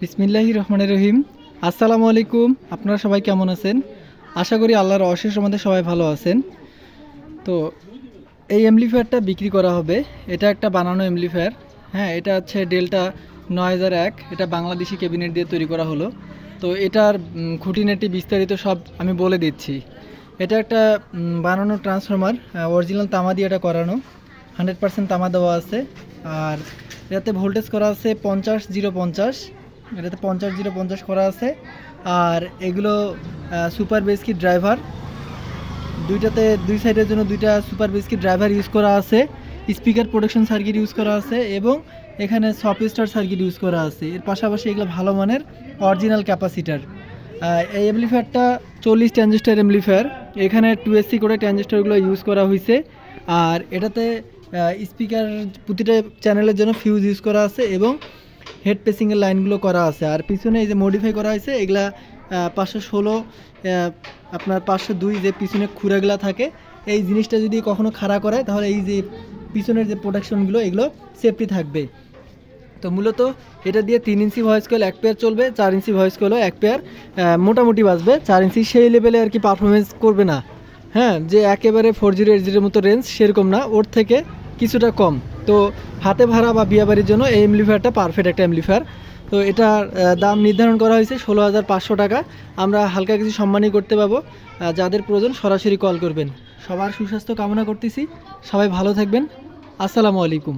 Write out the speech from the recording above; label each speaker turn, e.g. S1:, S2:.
S1: বিসমিল্লাহি রহমান রহিম। আসসালামু আলাইকুম। আপনারা সবাই কেমন আছেন? আশা করি আল্লাহর অশেষ আমাদের সবাই ভালো আছেন। তো, এই এমপ্লিফায়ারটা বিক্রি করা হবে। এটা একটা বানানো এমপ্লিফায়ার হ্যাঁ এটা হচ্ছে ডেল্টা নয় হাজার এক। এটা বাংলাদেশি ক্যাবিনেট দিয়ে তৈরি করা হলো। তো, এটার খুঁটিনাটি বিস্তারিত সব আমি বলে দিচ্ছি। এটা একটা বানানো ট্রান্সফরমার অরিজিনাল তামা দিয়ে এটা করানো। হান্ড্রেড পার্সেন্ট তামা দেওয়া আছে। আর এটাতে ভোল্টেজ করা আছে পঞ্চাশ, জিরো পঞ্চাশ। এটাতে পঞ্চাশ জিরো পঞ্চাশ করা আছে। আর এগুলো সুপার বেসকি ড্রাইভার দুইটাতে, দুই সাইডের জন্য দুইটা সুপার বেসকি ড্রাইভার ইউজ করা আছে। স্পিকার প্রোটেকশন সার্কিট ইউজ করা আছে এবং এখানে সফট স্টার সার্কিট ইউজ করা আছে। এর পাশাপাশি এগুলো ভালো মানের অরিজিনাল ক্যাপাসিটার এই এমপ্লিফায়ারটা চল্লিশ ট্রানজিস্টার এমপ্লিফায়ার এখানে টু এসসি করে ট্রানজিস্টারগুলো ইউজ করা হয়েছে আর এটাতে স্পিকার প্রতিটা চ্যানেলের জন্য ফিউজ ইউজ করা আছে এবং হেড পেসিংয়ের লাইনগুলো করা আছে। আর পিছনে এই যে মডিফাই করা হয়েছে, এগুলা পাঁচশো ষোলো আপনার পাঁচশো দুই যে পিছনে খুঁড়াগুলা থাকে, এই জিনিসটা যদি কখনো খাড়া করে, তাহলে এই যে পিছনের যে প্রোটেকশনগুলো এগুলো সেফটি থাকবে। তো মূলত এটা দিয়ে তিন ইঞ্চি ভয়েস কল এক পেয়ার চলবে, চার ইঞ্চি ভয়েস কলও এক পেয়ার মোটামুটি বাজবে। চার ইঞ্চি সেই লেভেলে আর কি পারফরমেন্স করবে না। হ্যাঁ যে একেবারে ফোর জিরো এইট জিরোর মতো রেঞ্জ সেরকম না। ওর থেকে কিছুটা কম। তো হাতে ভাড়া বা বিয়াবাড়ির জন্য এই এমলিফায়ারটা পারফেক্ট একটা এমলিফায়ার। তো এটার দাম নির্ধারণ করা হয়েছে ষোলো হাজার পাঁচশো টাকা। আমরা হালকা কিছু সম্মানই করতে পাবো। যাদের প্রয়োজন সরাসরি কল করবেন। সবার সুস্বাস্থ্য কামনা করতেছি। সবাই ভালো থাকবেন। আসসালামু আলাইকুম।